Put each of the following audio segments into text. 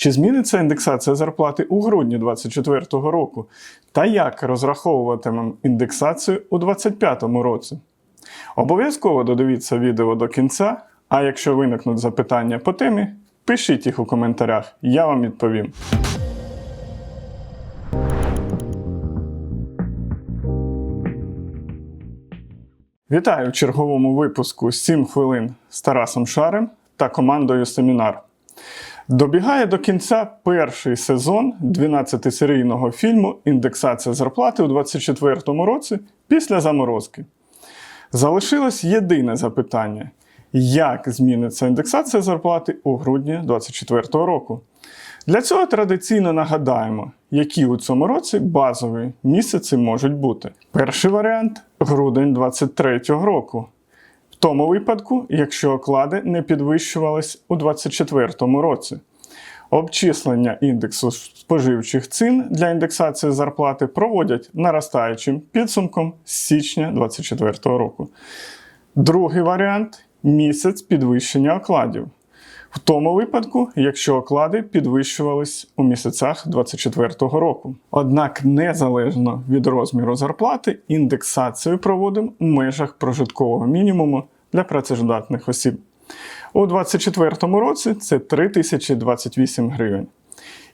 Чи зміниться індексація зарплати у грудні 2024 року? Та як розраховуватимемо індексацію у 2025 році? Обов'язково додивіться відео до кінця, а якщо виникнуть запитання по темі, пишіть їх у коментарях, я вам відповім. Вітаю в черговому випуску 7 хвилин з Тарасом Шарем та командою Семінар. Добігає до кінця перший сезон 12-серійного фільму Індексація зарплати у 2024 році після заморозки. Залишилось єдине запитання: як зміниться індексація зарплати у грудні 2024 року? Для цього традиційно нагадаємо, які у цьому році базові місяці можуть бути. Перший варіант грудень 2023 року. Тому випадку, якщо оклади не підвищувались у 2024 році. Обчислення індексу споживчих цін для індексації зарплати проводять наростаючим підсумком з січня 2024 року. Другий варіант місяць підвищення окладів. В тому випадку, якщо оклади підвищувались у місяцях 2024 року. Однак, незалежно від розміру зарплати, індексацію проводимо в межах прожиткового мінімуму для працездатних осіб. У 2024 році це 3028 гривень.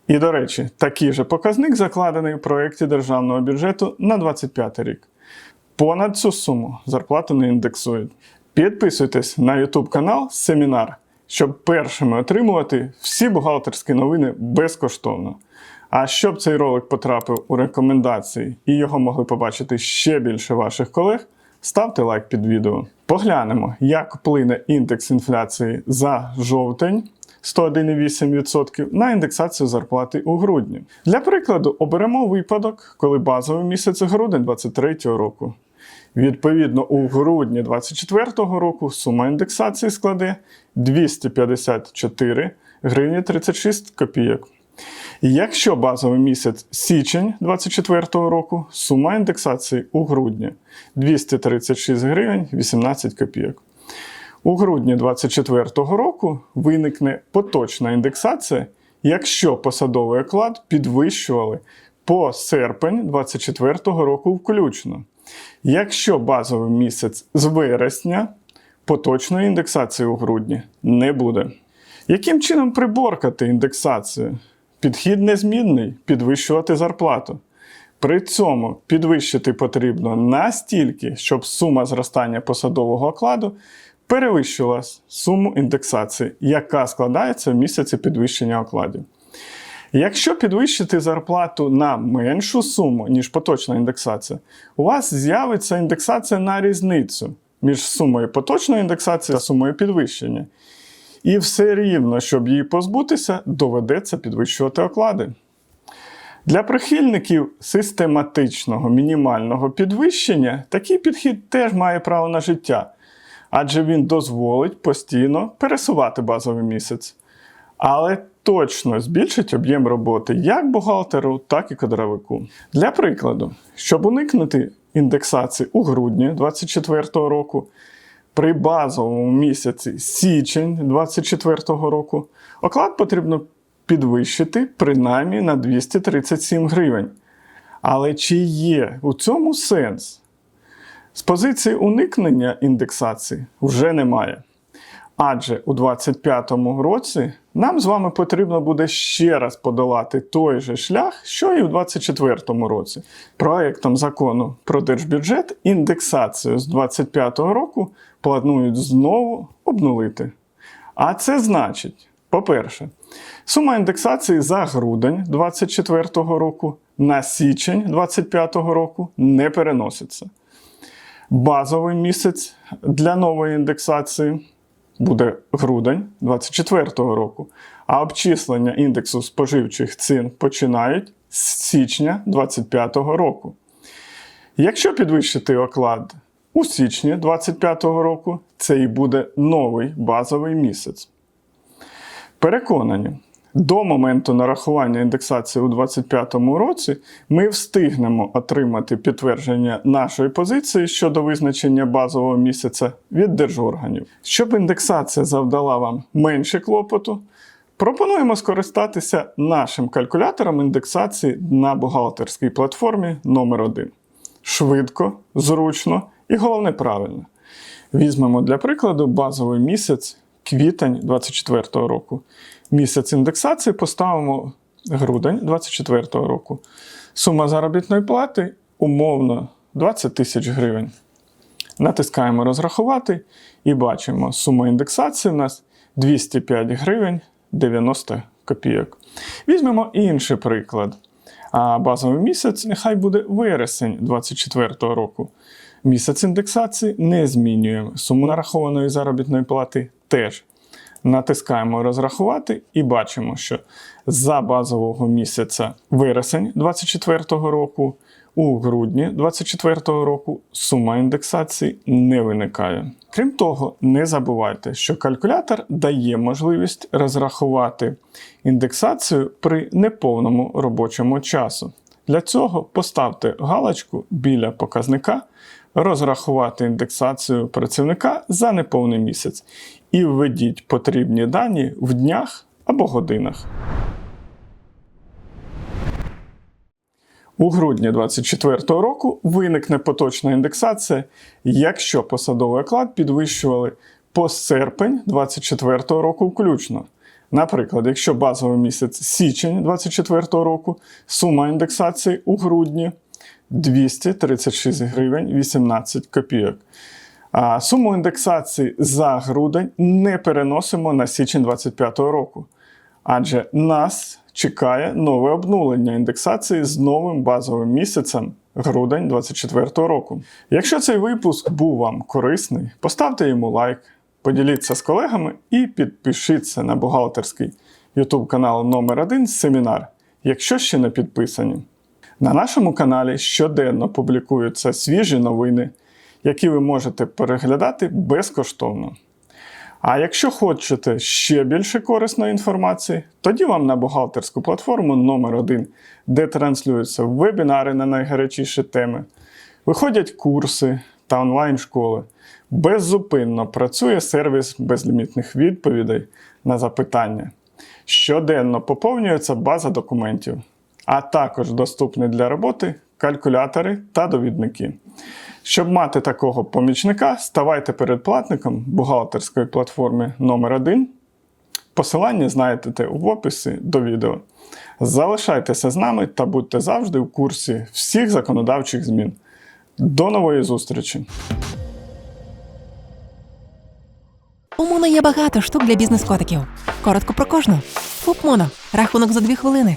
І, до речі, такий же показник закладений в проєкті державного бюджету на 2025 рік. Понад цю суму зарплату не індексують. Підписуйтесь на YouTube канал Семінар, щоб першими отримувати всі бухгалтерські новини безкоштовно. А щоб цей ролик потрапив у рекомендації і його могли побачити ще більше ваших колег, ставте лайк під відео. Поглянемо, як вплине індекс інфляції за жовтень 101,8% на індексацію зарплати у грудні. Для прикладу, оберемо випадок, коли базовий місяць грудень 2023 року. Відповідно, у грудні 2024 року сума індексації складе 254 гривні 36 копійок. Якщо базовий місяць січень 2024 року, сума індексації у грудні 236 гривень 18 копійок. У грудні 2024 року виникне поточна індексація, якщо посадовий оклад підвищували по серпень 2024 року включно. Якщо базовий місяць з вересня, поточної індексації у грудні не буде. Яким чином приборкати індексацію? Підхід незмінний підвищувати зарплату. При цьому підвищити потрібно настільки, щоб сума зростання посадового окладу перевищила суму індексації, яка складається в місяці підвищення окладів. Якщо підвищити зарплату на меншу суму, ніж поточна індексація, у вас з'явиться індексація на різницю між сумою поточної індексації та сумою підвищення. І все рівно, щоб її позбутися, доведеться підвищувати оклади. Для прихильників систематичного мінімального підвищення такий підхід теж має право на життя, адже він дозволить постійно пересувати базовий місяць. Але точно збільшить об'єм роботи як бухгалтеру, так і кадровику. Для прикладу, щоб уникнути індексації у грудні 2024 року, при базовому місяці січень 2024 року оклад потрібно підвищити принаймні на 237 гривень. Але чи є у цьому сенс? З позиції уникнення індексації вже немає. Адже у 2025 році нам з вами потрібно буде ще раз подолати той же шлях, що і у 2024 році. Проектом закону про держбюджет індексацію з 2025 року планують знову обнулити. А це значить, по-перше, сума індексації за грудень 2024 року на січень 2025 року не переноситься. Базовий місяць для нової індексації буде грудень 2024 року, а обчислення індексу споживчих цін починають з січня 2025 року. Якщо підвищити оклад у січні 2025 року, це і буде новий базовий місяць. Переконані, до моменту нарахування індексації у 2025 році ми встигнемо отримати підтвердження нашої позиції щодо визначення базового місяця від держорганів. Щоб індексація завдала вам менше клопоту, Пропонуємо скористатися нашим калькулятором індексації на бухгалтерській платформі номер 1 Швидко, зручно і головне правильно. Візьмемо для прикладу базовий місяць квітень 2024 року. Місяць індексації поставимо грудень 2024 року. Сума заробітної плати умовно 20 тисяч гривень. Натискаємо розрахувати і бачимо, сума індексації у нас 205 гривень 90 копійок. Візьмемо інший приклад. А базовий місяць нехай буде вересень 2024 року. Місяць індексації не змінюємо. Суму нарахованої заробітної плати теж. Натискаємо розрахувати і бачимо, що за базового місяця вересень 2024 року у грудні 2024 року сума індексації не виникає. Крім того, не забувайте, що калькулятор дає можливість розрахувати індексацію при неповному робочому часу. Для цього поставте галочку біля показника розрахувати індексацію працівника за неповний місяць і введіть потрібні дані в днях або годинах. У грудні 2024 року виникне поточна індексація, якщо посадовий оклад підвищували по серпень 2024 року включно. Наприклад, якщо базовий місяць січень 2024 року, сума індексації у грудні 236 гривень 18 копійок. А суму індексації за грудень не переносимо на січень 2025 року, адже нас чекає нове обнулення індексації з новим базовим місяцем грудень 2024 року. Якщо цей випуск був вам корисний, поставте йому лайк, поділіться з колегами і підпишіться на бухгалтерський YouTube канал номер 1 семінар, якщо ще не підписані. На нашому каналі щоденно публікуються свіжі новини, які ви можете переглядати безкоштовно. А якщо хочете ще більше корисної інформації, тоді вам на бухгалтерську платформу номер 1 де транслюються вебінари на найгарячіші теми, виходять курси та онлайн-школи. Беззупинно працює сервіс безлімітних відповідей на запитання. Щоденно поповнюється база документів, а також доступні для роботи калькулятори та довідники. Щоб мати такого помічника, ставайте передплатником бухгалтерської платформи номер 1 Посилання знайдете в описі до відео. Залишайтеся з нами та будьте завжди в курсі всіх законодавчих змін. До нової зустрічі! У Моно є багато штук для бізнес-котиків. Коротко про кожну. ФУП Моно. Рахунок за дві хвилини.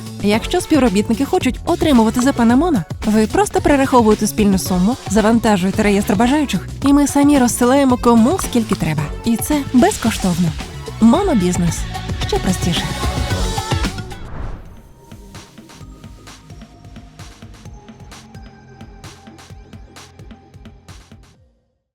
Якщо співробітники хочуть отримувати ЗП на Моно, ви просто перераховуєте спільну суму, завантажуєте реєстр бажаючих, і ми самі розсилаємо кому скільки треба. І це безкоштовно. Монобізнес ще простіше.